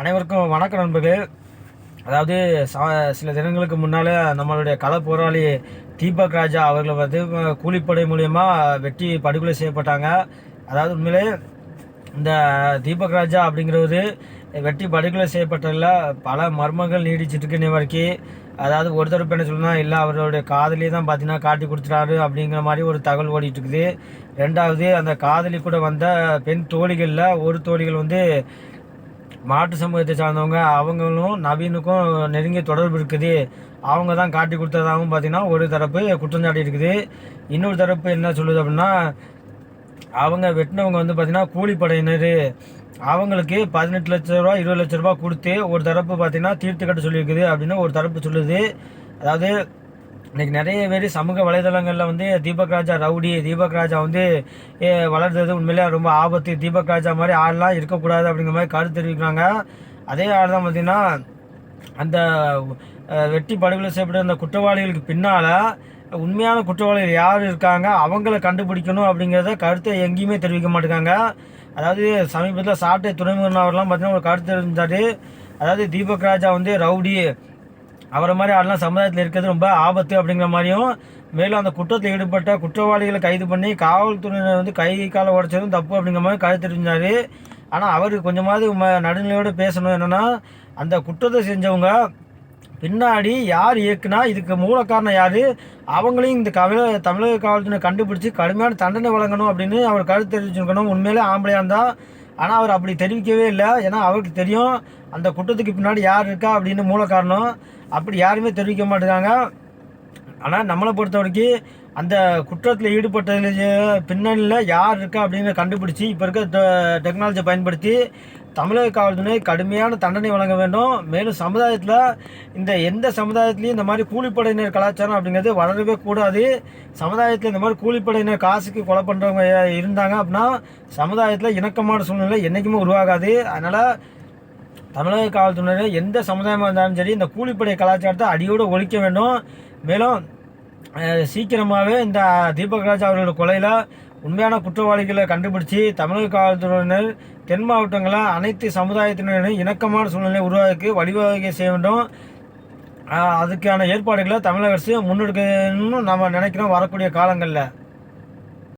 அனைவருக்கும் வணக்கம் நண்பர்களே. அதாவது சில தினங்களுக்கு முன்னால் நம்மளுடைய கள போராளி தீபக் ராஜா அவர்களை வந்து கூலிப்படை மூலயமா வெட்டி படுகொலை செய்யப்பட்டாங்க. அதாவது உண்மையிலே இந்த தீபக் ராஜா அப்படிங்கிறது வெட்டி படுகொலை செய்யப்பட்டதில் பல மர்மங்கள் நீடிச்சிட்டு இருக்கு இன்னை வரைக்கும் அதாவது ஒரு தரப்பு என்ன சொல்லணும்னா இல்லை அவருடைய காதலியே தான் பார்த்தீங்கன்னா காட்டி கொடுத்துட்டாரு அப்படிங்கிற மாதிரி ஒரு தகவல் ஓடிட்டு இருக்குது. ரெண்டாவது அந்த காதலி கூட வந்த பெண் தோழிகளில் ஒரு தோழிகள் வந்து மாட்டு சமூகத்தை சார்ந்தவங்க அவங்களும் நவீனுக்கும் நெருங்கிய தொடர்பு இருக்குது. அவங்க தான் காட்டி கொடுத்ததாகவும் பார்த்தீங்கன்னா ஒரு தரப்பு குற்றஞ்சாட்டி இருக்குது. இன்னொரு தரப்பு என்ன சொல்லுது அப்படின்னா அவங்க வெட்டினவங்க வந்து பார்த்தீங்கன்னா கூலிப்படையினர். அவங்களுக்கு பதினெட்டு லட்ச ரூபா இருபது லட்ச ரூபா கொடுத்து ஒரு தரப்பு பார்த்தீங்கன்னா தீர்த்து கட்ட சொல்லியிருக்குது அப்படின்னு ஒரு தரப்பு சொல்லுது. அதாவது இன்னைக்கு நிறைய பேர் சமூக வலைதளங்களில் வந்து தீபக் ராஜா ரவுடி தீபக் ராஜா வந்து வளர்ந்தது வளர்றது உண்மையிலே ரொம்ப ஆபத்து. தீபக் ராஜா மாதிரி ஆள்லாம் இருக்கக்கூடாது அப்படிங்கிற மாதிரி கருத்து தெரிவிக்கிறாங்க. அதே ஆள் தான் பார்த்தீங்கன்னா அந்த வெட்டி படுகொலை செய்யப்பட்ட அந்த குற்றவாளிகளுக்கு பின்னால் உண்மையான குற்றவாளிகள் யார் இருக்காங்க அவங்கள கண்டுபிடிக்கணும் அப்படிங்கிறத கருத்தை எங்கேயுமே தெரிவிக்க மாட்டேங்காங்க அதாவது சமீபத்தில் சாட்டை துறைமுகன் அவர்லாம் பார்த்தீங்கன்னா ஒரு கருத்து இருந்தார் அதாவது தீபக் ராஜா வந்து ரவுடி அவரை மாதிரி ஆள்லாம் சமுதாயத்தில் இருக்கிறது ரொம்ப ஆபத்து அப்படிங்கிற மாதிரியும் மேலும் அந்த குற்றத்தில் ஈடுபட்ட குற்றவாளிகளை கைது பண்ணி காவல்துறையினர் வந்து கை காலை உடைச்சதும் தப்பு அப்படிங்கிற மாதிரி கருத்து தெரிஞ்சார். ஆனால் அவர் கொஞ்சமாவது ம- நடுநிலையோடு பேசணும். என்னென்னா அந்த குற்றத்தை செஞ்சவங்க பின்னாடி யார் இயக்குனா இதுக்கு மூல காரணம் யார்? அவங்களையும் இந்த கவிழ தமிழக காவல்துறை கண்டுபிடிச்சி கடுமையான தண்டனை வழங்கணும் அப்படின்னு அவர் கருத்து தெரிவிச்சிருக்கணும். உண்மையிலே ஆம்பளையாக இருந்தால் ஆனால் அவர் அப்படி தெரிவிக்கவே இல்லை. ஏன்னா அவருக்கு தெரியும் அந்த குற்றத்துக்கு பின்னாடி யார் இருக்கா அப்படின்னு மூல காரணம். அப்படி யாருமே தெரிவிக்க மாட்டேங்காங்க ஆனால் நம்மளை பொறுத்த வரைக்கும் அந்த குற்றத்தில் ஈடுபட்டதுல பின்னணியில் யார் இருக்கா அப்படின்னு கண்டுபிடிச்சி இப்போ இருக்க டெக்னாலஜியை பயன்படுத்தி தமிழக காவல்துறை கடுமையான தண்டனை வழங்க வேண்டும். மேலும் சமுதாயத்தில் இந்த எந்த சமுதாயத்துலேயும் இந்த மாதிரி கூலிப்படையினர் கலாச்சாரம் அப்படிங்கிறது வளரவே கூடாது. சமுதாயத்தில் இந்த மாதிரி கூலிப்படையினர் காசுக்கு கொலை பண்ணுறவங்க இருந்தாங்க அப்படின்னா சமுதாயத்தில் இணக்கமான சூழ்நிலை என்றைக்குமே உருவாகாது. அதனால் தமிழக காவல்துறையினர் எந்த சமுதாயமாக இருந்தாலும் சரி இந்த கூலிப்படை கலாச்சாரத்தை அடியோடு ஒழிக்க வேண்டும். மேலும் சீக்கிரமாகவே இந்த தீபக் ராஜா அவர்களோட கொலையில் உண்மையான குற்றவாளிகளை கண்டுபிடிச்சி தமிழக காவல்துறையினர் தென் மாவட்டங்களில் அனைத்து சமுதாயத்தினரும் இணக்கமான சூழ்நிலை உருவாக்கி வழிவகை செய்ய வேண்டும். அதுக்கான ஏற்பாடுகளை தமிழக அரசு முன்னெடுக்கணும்னு நம்ம நினைக்கிறோம் வரக்கூடிய காலங்களில்.